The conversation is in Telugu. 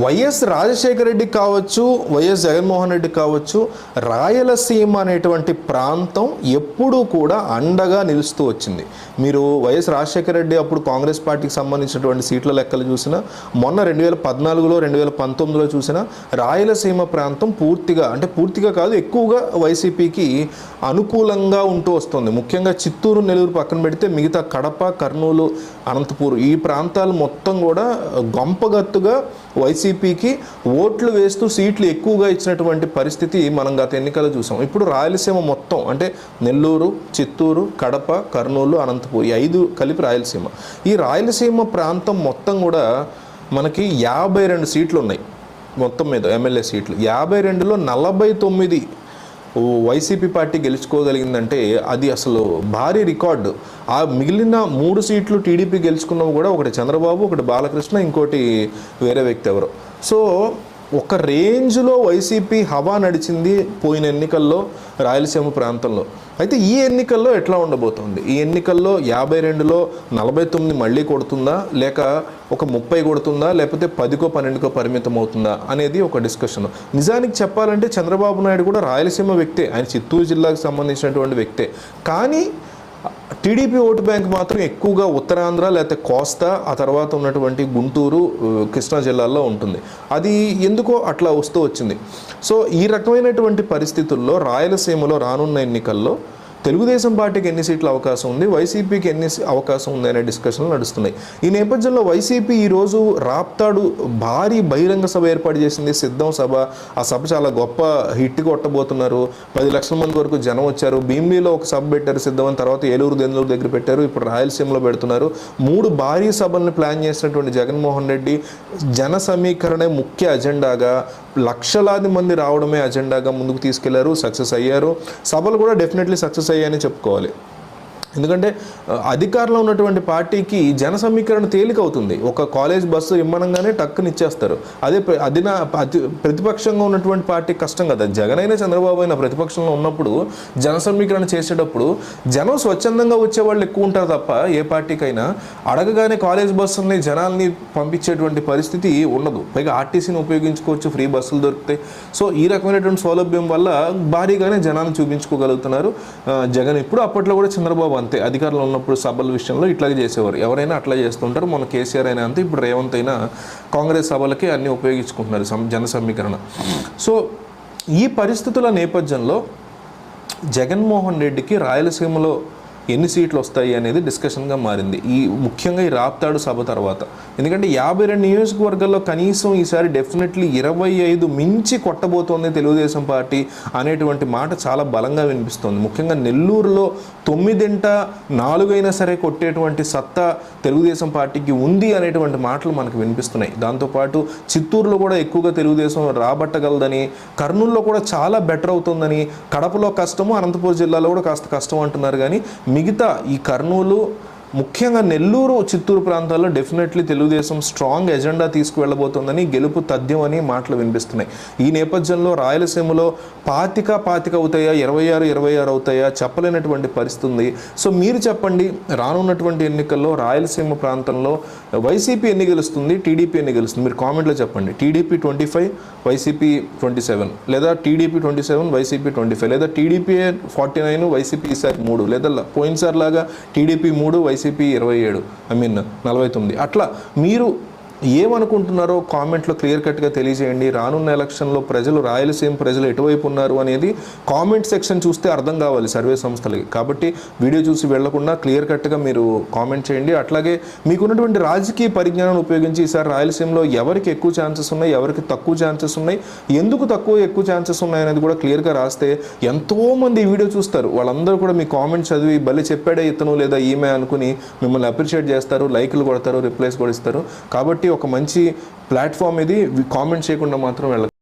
వైఎస్ రాజశేఖర రెడ్డి కావచ్చు వైఎస్ జగన్మోహన్ రెడ్డి కావచ్చు రాయలసీమ అనేటువంటి ప్రాంతం ఎప్పుడూ కూడా అండగా నిలుస్తూ వచ్చింది. మీరు వైఎస్ రాజశేఖర రెడ్డి అప్పుడు కాంగ్రెస్ పార్టీకి సంబంధించినటువంటి సీట్ల లెక్కలు చూసినా మొన్న రెండు వేల పద్నాలుగులో రెండు వేల పంతొమ్మిదిలో చూసినా రాయలసీమ ప్రాంతం పూర్తిగా అంటే పూర్తిగా కాదు ఎక్కువగా వైసీపీకి అనుకూలంగా ఉంటూ వస్తుంది. ముఖ్యంగా చిత్తూరు నెల్లూరు పక్కన పెడితే మిగతా కడప కర్నూలు అనంతపూర్ ఈ ప్రాంతాలు మొత్తం కూడా గొంపగత్తుగా వైసీపీకి ఓట్లు వేస్తూ సీట్లు ఎక్కువగా ఇచ్చినటువంటి పరిస్థితి మనం గత ఎన్నికల్లో చూసాం. ఇప్పుడు రాయలసీమ మొత్తం అంటే నెల్లూరు చిత్తూరు కడప కర్నూలు అనంతపూర్ ఈ ఐదు కలిపి రాయలసీమ. ఈ రాయలసీమ ప్రాంతం మొత్తం కూడా మనకి యాభై రెండు సీట్లు ఉన్నాయి. మొత్తం మీద ఎమ్మెల్యే సీట్లు. యాభై రెండులో నలభై తొమ్మిది వైసీపీ పార్టీ గెలుచుకోగలిగిందంటే అది అసలు భారీ రికార్డు. ఆ మిగిలిన మూడు సీట్లు టీడీపీ గెలుచుకున్నవి కూడా ఒకటి చంద్రబాబు ఒకటి బాలకృష్ణ ఇంకోటి వేరే వ్యక్తి ఎవరు. సో ఒక రేంజ్లో వైసీపీ హవా నడిచింది పోయిన ఎన్నికల్లో రాయలసీమ ప్రాంతంలో. అయితే ఈ ఎన్నికల్లో ఎట్లా ఉండబోతోంది? ఈ ఎన్నికల్లో యాభై రెండులో నలభై తొమ్మిది మళ్ళీ కొడుతుందా? లేక ఒక ముప్పై కొడుతుందా? లేకపోతే పదికో పన్నెండుకో పరిమితం అవుతుందా? అనేది ఒక డిస్కషన్. నిజానికి చెప్పాలంటే చంద్రబాబు నాయుడు కూడా రాయలసీమ వ్యక్తే. ఆయన చిత్తూరు జిల్లాకు సంబంధించినటువంటి వ్యక్తే. కానీ టీడీపీ ఓటు బ్యాంక్ మాత్రం ఎక్కువగా ఉత్తరాంధ్ర లేకపోతే కోస్తా ఆ తర్వాత ఉన్నటువంటి గుంటూరు కృష్ణా జిల్లాల్లో ఉంటుంది. అది ఎందుకో అట్లా వస్తూ వచ్చింది. సో ఈ రకమైనటువంటి పరిస్థితుల్లో రాయలసీమలో రానున్న ఎన్నికల్లో తెలుగుదేశం పార్టీకి ఎన్ని సీట్ల అవకాశం ఉంది? వైసీపీకి ఎన్ని సీ- అవకాశం ఉంది అనే డిస్కషన్లు నడుస్తున్నాయి. ఈ నేపథ్యంలో వైసీపీ ఈరోజు రాప్తాడు భారీ బహిరంగ సభ ఏర్పాటు చేసింది. సిద్ధం సభ. ఆ సభ చాలా గొప్ప హిట్ కొట్టబోతున్నారు. పది లక్షల మంది వరకు జనం వచ్చారు. భీమిలీలో ఒక సభ పెట్టారు సిద్ధం. అని తర్వాత ఏలూరు దెందులూరు దగ్గర పెట్టారు. ఇప్పుడు రాయలసీమలో పెడుతున్నారు. మూడు భారీ సభలను ప్లాన్ చేసినటువంటి జగన్మోహన్ రెడ్డి జన సమీకరణే ముఖ్య అజెండాగా లక్షలాది మంది రావడమే అజెండాగా ముందుకు తీసుకెళ్ళారు సక్సెస్ అయ్యారు. సభలు కూడా డెఫినెట్లీ సక్సెస్ అయ్యాయని చెప్పుకోవాలి. ఎందుకంటే అధికారంలో ఉన్నటువంటి పార్టీకి జన సమీకరణ తేలిక అవుతుంది. ఒక కాలేజ్ బస్సు ఇమ్మనంగానే టక్కుని ఇచ్చేస్తారు. అదే అధిన ప్రతిపక్షంగా ఉన్నటువంటి పార్టీ కష్టం కదా. జగన్ అయినా చంద్రబాబు అయినా ప్రతిపక్షంలో ఉన్నప్పుడు జన సమీకరణ చేసేటప్పుడు జనం స్వచ్ఛందంగా వచ్చే వాళ్ళు ఎక్కువ ఉంటారు తప్ప ఏ పార్టీకైనా అడగగానే కాలేజ్ బస్సుల్ని జనాల్ని పంపించేటువంటి పరిస్థితి ఉండదు. పైగా ఆర్టీసీని ఉపయోగించుకోవచ్చు ఫ్రీ బస్సులు దొరుకుతాయి సో ఈ రకమైనటువంటి సౌలభ్యం వల్ల భారీగానే జనాన్ని చూపించుకోగలుగుతున్నారు. జగన్ ఇప్పుడు అప్పట్లో కూడా చంద్రబాబు అంతే. అధికారంలో ఉన్నప్పుడు సభల విషయంలో ఇట్లాగే చేసేవారు. ఎవరైనా అట్లా చేస్తుంటారు. మన కేసీఆర్ అయినా అంతే. ఇప్పుడు రేవంత్ అయినా కాంగ్రెస్ సభలకి అన్ని ఉపయోగించుకుంటున్నారు. జన సమీకరణ సో ఈ పరిస్థితుల నేపథ్యంలో జగన్మోహన్ రెడ్డికి రాయలసీమలో ఎన్ని సీట్లు వస్తాయి అనేది డిస్కషన్గా మారింది. ఈ ముఖ్యంగా ఈ రాప్తాడు సభ తర్వాత. ఎందుకంటే యాభై రెండు నియోజకవర్గాల్లో కనీసం ఈసారి డెఫినెట్లీ ఇరవై ఐదు మించి కొట్టబోతోంది తెలుగుదేశం పార్టీ అనేటువంటి మాట చాలా బలంగా వినిపిస్తోంది. ముఖ్యంగా నెల్లూరులో తొమ్మిదింట నాలుగైనా సరే కొట్టేటువంటి సత్తా తెలుగుదేశం పార్టీకి ఉంది అనేటువంటి మాటలు మనకు వినిపిస్తున్నాయి. దాంతోపాటు చిత్తూరులో కూడా ఎక్కువగా తెలుగుదేశం రాబట్టగలదని కర్నూలులో కూడా చాలా బెటర్ అవుతుందని కడపలో కష్టము అనంతపురం జిల్లాలో కూడా కాస్త కష్టం అంటున్నారు. కానీ మిగతా ఈ కర్నూలు ముఖ్యంగా నెల్లూరు చిత్తూరు ప్రాంతాల్లో డెఫినెట్లీ తెలుగుదేశం స్ట్రాంగ్ ఎజెండా తీసుకువెళ్ళబోతోందని గెలుపు తథ్యం అని మాటలు వినిపిస్తున్నాయి. ఈ నేపథ్యంలో రాయలసీమలో పాతిక పాతిక అవుతాయా ఇరవై ఆరు ఇరవై ఆరు అవుతాయా చెప్పలేనటువంటి పరిస్థితి ఉంది. సో మీరు చెప్పండి రానున్నటువంటి ఎన్నికల్లో రాయలసీమ ప్రాంతంలో వైసీపీ ఎన్ని గెలుస్తుంది టీడీపీ ఎన్ని గెలుస్తుంది? మీరు కామెంట్లో చెప్పండి. TDP twenty five YCP twenty seven లేదా TDP twenty seven YCP twenty five లేదా టీడీపీ ఫార్టీ నైన్ వైసీపీ ఈసారి మూడు లేదా పోయినసారి లాగా టీడీపీ మూడు వైసీపీ ఇరవై ఏడు ఐ మీన్ నలభై తొమ్మిది. అట్లా మీరు ఏమనుకుంటున్నారో కామెంట్లో క్లియర్ కట్గా తెలియజేయండి. రానున్న ఎలక్షన్లో ప్రజలు రాయలసీమ ప్రజలు ఎటువైపు ఉన్నారు అనేది కామెంట్ సెక్షన్ చూస్తే అర్థం కావాలి సర్వే సంస్థలకి. కాబట్టి వీడియో చూసి వెళ్ళకుండా క్లియర్ కట్గా మీరు కామెంట్ చేయండి. అట్లాగే మీకున్నటువంటి రాజకీయ పరిజ్ఞానం ఉపయోగించి ఈసారి రాయలసీమలో ఎవరికి ఎక్కువ ఛాన్సెస్ ఉన్నాయి ఎవరికి తక్కువ ఛాన్సెస్ ఉన్నాయి ఎందుకు తక్కువ ఎక్కువ ఛాన్సెస్ ఉన్నాయి అనేది కూడా క్లియర్గా రాస్తే ఎంతోమంది ఈ వీడియో చూస్తారు. వాళ్ళందరూ కూడా మీ కామెంట్ చదివి భలే చెప్పాడే ఇతను లేదా ఈమె అనుకుని మిమ్మల్ని అప్రిషియేట్ చేస్తారు లైక్లు కొడతారు రిప్లైస్ కూడా ఇస్తారు. కాబట్టి ఒక మంచి ప్లాట్ఫామ్ ఇది. కామెంట్ చేయకుండా మాత్రం వెళ్ళ